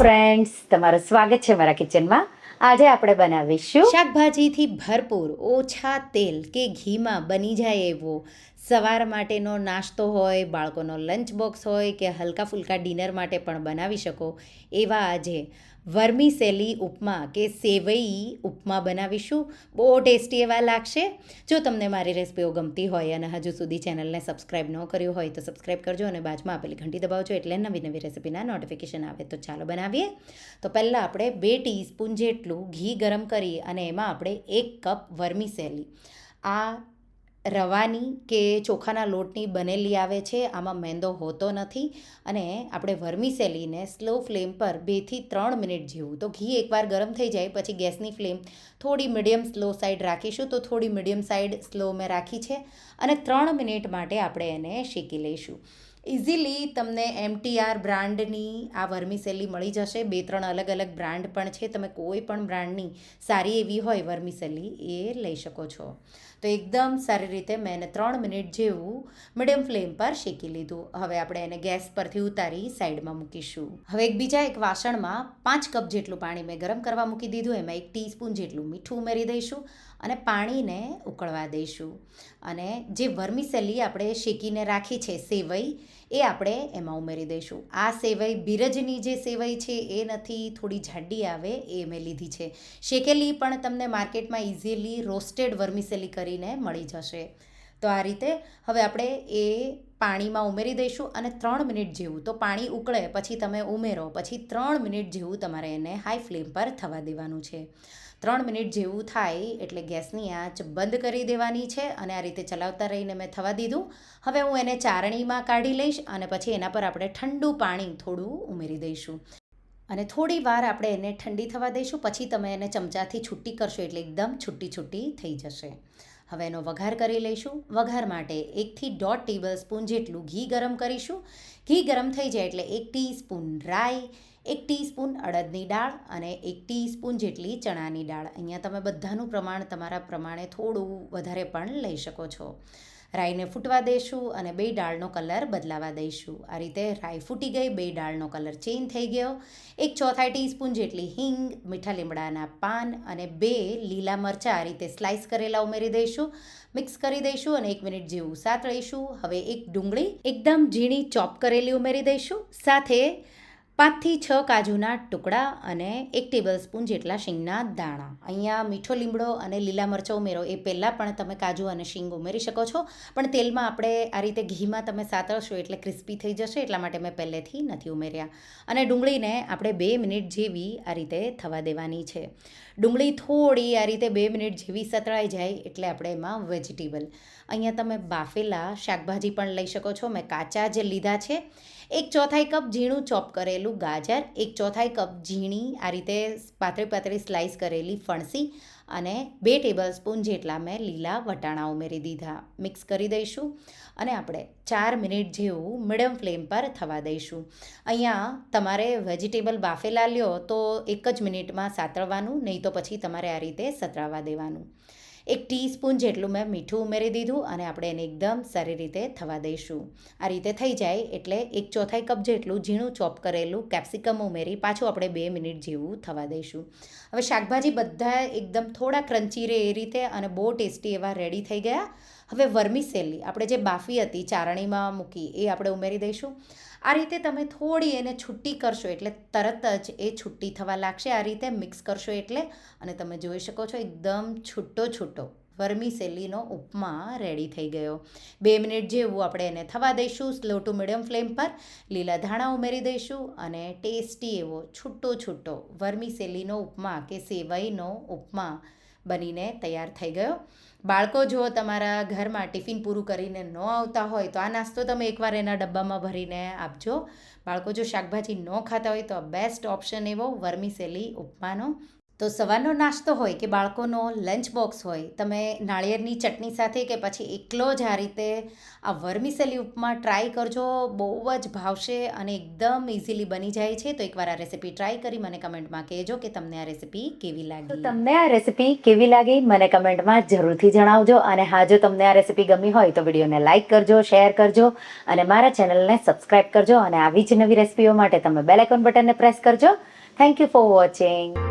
Friends તમારું સ્વાગત છે મારા કિચનમાં આજે આપણે બનાવીશું શાકભાજીથી ભરપૂર ઓછા તેલ કે ઘીમાં બની જાય એવો સવાર માટેનો નાસ્તો હોય, બાળકોનો લંચ બોક્સ હોય કે હલકા ફુલકા ડિનર માટે પણ બનાવી શકો. એવા આજે વર્મીસેલી ઉપમા કે સેવઈ ઉપમા બનાવીશું. બહુ ટેસ્ટી એવા લાગશે. જો તમને મારી રેસિપીઓ ગમતી હોય અને હજુ સુધી ચેનલને સબસ્ક્રાઈબ ન કર્યું હોય તો સબસ્ક્રાઈબ કરજો અને બાજુમાં આપેલી ઘંટી દબાવજો એટલે નવી નવી રેસિપીના નોટિફિકેશન આવે. તો ચાલો બનાવીએ. તો પહેલાં આપણે બે ટીસ્પૂન જેટલું ઘી ગરમ કરી અને એમાં આપણે એક કપ વર્મીસેલી આ રવાની કે ચોખાના લોટની બનેલી આવે છે, આમાં મેંદો હોતો નથી અને આપણે વર્મીસેલીને સ્લો ફ્લેમ પર બેથી ત્રણ મિનિટ જેવું, તો ઘી એકવાર ગરમ થઈ જાય પછી ગેસની ફ્લેમ થોડી મીડિયમ સ્લો સાઈડ રાખીશું, તો થોડી મીડિયમ સાઈડ સ્લો મેં રાખી છે અને ત્રણ મિનિટ માટે આપણે એને શેકી લઈશું. ઇઝીલી તમને એમટીઆર બ્રાન્ડની આ વર્મીસેલી મળી જશે. બે, ત્રણ અલગ અલગ બ્રાન્ડ પણ છે. તમે કોઈ પણ બ્રાન્ડની સારી એવી હોય વર્મીસેલી એ લઈ શકો છો. તો એકદમ સારી રીતે મેં એને ત્રણ મિનિટ જેવું મીડિયમ ફ્લેમ પર શેકી લીધું. હવે આપણે એને ગેસ પરથી ઉતારી સાઈડમાં મૂકીશું. હવે એક બીજા એક વાસણમાં પાંચ કપ જેટલું પાણી મેં ગરમ કરવા મૂકી દીધું. એમાં એક ટીસ્પૂન જેટલું મીઠું ઉમેરી દઈશું અને પાણીને ઉકળવા દઈશું. અને જે વર્મીસેલી આપણે શેકીને રાખી છે, સેવઈ એ આપણે એમાં ઉમેરી દઈશું. આ સેવઈ બિરજની જે સેવઈ છે, એ નથી, થોડી જાડી આવે, એ મેં લીધી છે. શેકેલી પણ તમને માર્કેટમાં ઇઝીલી રોસ્ટેડ વર્મીસેલી કરીને મળી જશે. તો આ રીતે હવે આપણે એ પાણીમાં ઉમેરી દઈશું અને ત્રણ મિનિટ જેવું. તો પાણી ઉકળે, પછી તમે ઉમેરો, પછી ત્રણ મિનિટ જેવું તમારે એને હાઈ ફ્લેમ પર થવા દેવાનું છે. ત્રણ મિનિટ જેવું થાય એટલે ગેસની આંચ બંધ કરી દેવાની છે અને આ રીતે ચલાવતા રહીને મેં થવા દીધું. હવે હું એને ચારણીમાં કાઢી લઈશ અને પછી એના પર આપણે ઠંડુ પાણી થોડું ઉમેરી દઈશું. અને થોડી વાર આપણે એને ઠંડી થવા દઈશું, પછી તમે એને ચમચાથી છૂટી કરશો એટલે એકદમ છૂટી છૂટી થઈ જશે. હવે એનો વઘાર કરી લઈશું. વઘાર માટે એકથી દોઢ ટેબલ સ્પૂન જેટલું ઘી ગરમ કરીશું. ઘી ગરમ થઈ જાય એટલે એક ટીસ્પૂન રાઈ, એક ટીસ્પૂન અડદની દાળ અને એક ટીસ્પૂન જેટલી ચણાની દાળ. અહીંયા તમે બધાનું પ્રમાણ તમારા પ્રમાણે થોડું વધારે પણ લઈ શકો છો. રાઈને ફૂટવા દઈશું અને બે દાળનો કલર બદલાવા દઈશું. આ રીતે રાઈ ફૂટી ગઈ, બે દાળનો કલર ચેન્જ થઈ ગયો. એક ચોથાઈ ટીસ્પૂન જેટલી હિંગ, મીઠા લીમડાના પાન અને બે લીલા મરચાં આ રીતે સ્લાઇસ કરેલા ઉમેરી દઈશું. મિક્સ કરી દઈશું અને એક મિનિટ જેવું સાતળીશું. હવે એક ડુંગળી એકદમ ઝીણી ચોપ કરેલી ઉમેરી દઈશું. સાથે પાંચથી છ કાજુના ટુકડા અને એક ટેબલ સ્પૂન જેટલા શીંગના દાણા. અહીંયા મીઠો લીમડો અને લીલા મરચાં ઉમેરો. એ પહેલાં પણ તમે કાજુ અને શીંગ ઉમેરી શકો છો. પણ તેલમાં આપણે આ રીતે ઘીમાં તમે સાતળશો એટલે ક્રિસ્પી થઈ જશે, એટલા માટે મેં પહેલેથી નથી ઉમેર્યા. અને ડુંગળીને આપણે બે મિનિટ જેવી આ રીતે થવા દેવાની છે. ડુંગળી થોડી આ રીતે બે મિનિટ જેવી સતળાઈ જાય એટલે આપણે એમાં વેજીટેબલ. અહીંયા તમે બાફેલા શાકભાજી પણ લઈ શકો છો. મેં કાચા જ લીધા છે. એક ચોથાઈ કપ ઝીણું ચોપ કરેલું ગાજર, એક ચોથાઈ કપ ઝીણી આ રીતે પાતળી પાતળી સ્લાઇસ કરેલી ફણસી અને બે ટેબલ સ્પૂન જેટલા મેં લીલા વટાણા ઉમેરી દીધા. મિક્સ કરી દઈશું અને આપણે ચાર મિનિટ જેવું મીડિયમ ફ્લેમ પર થવા દઈશું. અહીંયા તમારે વેજીટેબલ બાફેલા લ્યો તો એક જ મિનિટમાં સાતળવાનું, નહીં તો પછી તમારે આ રીતે સતરાવા દેવાનું. એક ટીસ્પૂન જેટલું મેં મીઠું ઉમેરી દીધું અને આપણે એને એકદમ સારી રીતે થવા દઈશું. આ રીતે થઈ જાય એટલે એક ચોથાઈ કપ જેટલું ઝીણું ચોપ કરેલું કેપ્સિકમ ઉમેરી પાછું આપણે બે મિનિટ જેવું થવા દઈશું. હવે શાકભાજી બધા એકદમ થોડા ક્રંચી રહે એ રીતે અને બહુ ટેસ્ટી એવા રેડી થઈ ગયા. હવે વર્મીસેલી આપણે જે બાફી હતી ચારણીમાં મૂકી, એ આપણે ઉમેરી દઈશું. આ રીતે તમે થોડી એને છૂટી કરશો એટલે તરત જ એ છૂટી થવા લાગશે. આ રીતે મિક્સ કરશો એટલે, અને તમે જોઈ શકો છો એકદમ છૂટો છૂટો વર્મીસેલીનો ઉપમા રેડી થઈ ગયો. બે મિનિટ જેવું આપણે એને થવા દઈશું, સ્લો ટુ મીડિયમ ફ્લેમ પર. લીલા ધાણા ઉમેરી દઈશું, અને ટેસ્ટી એવો છૂટો છૂટો વર્મીસેલીનો ઉપમા કે સેવઈનો ઉપમા બનીને તૈયાર થઈ ગયો. બાળકો, જો તમારા ઘરમાં ટિફિન પૂરું કરીને ન આવતા હોય તો આ નાસ્તો તમે એકવાર એના ડબ્બામાં ભરીને આપજો. બાળકો, જો શાકભાજી ન ખાતા હોય તો બેસ્ટ ઓપ્શન એવો વર્મીસેલી ઉપમાનો તો સવારનો નાસ્તો હોય કે બાળકોનો લંચ બોક્સ હોય, તમે નાળિયેરની ચટણી સાથે કે પછી એકલો જ આ રીતે આ વર્મિસેલી ઉપમા ટ્રાય કરજો. બહુ જ ભાવશે અને એકદમ ઇઝીલી બની જાય છે. તો એકવાર આ રેસીપી ટ્રાય કરી મને કમેન્ટમાં કહેજો કે તમને આ રેસીપી કેવી લાગી. તમને આ રેસીપી કેવી લાગી મને કમેન્ટમાં જરૂરથી જણાવજો. અને હા, જો તમને આ રેસીપી ગમી હોય તો વિડીયોને લાઇક કરજો શેર કરજો અને મારા ચેનલને સબસ્ક્રાઇબ કરજો અને આવી જ નવી રેસીપીઓ માટે તમે બેલ બટનને પ્રેસ કરજો. Thank you for watching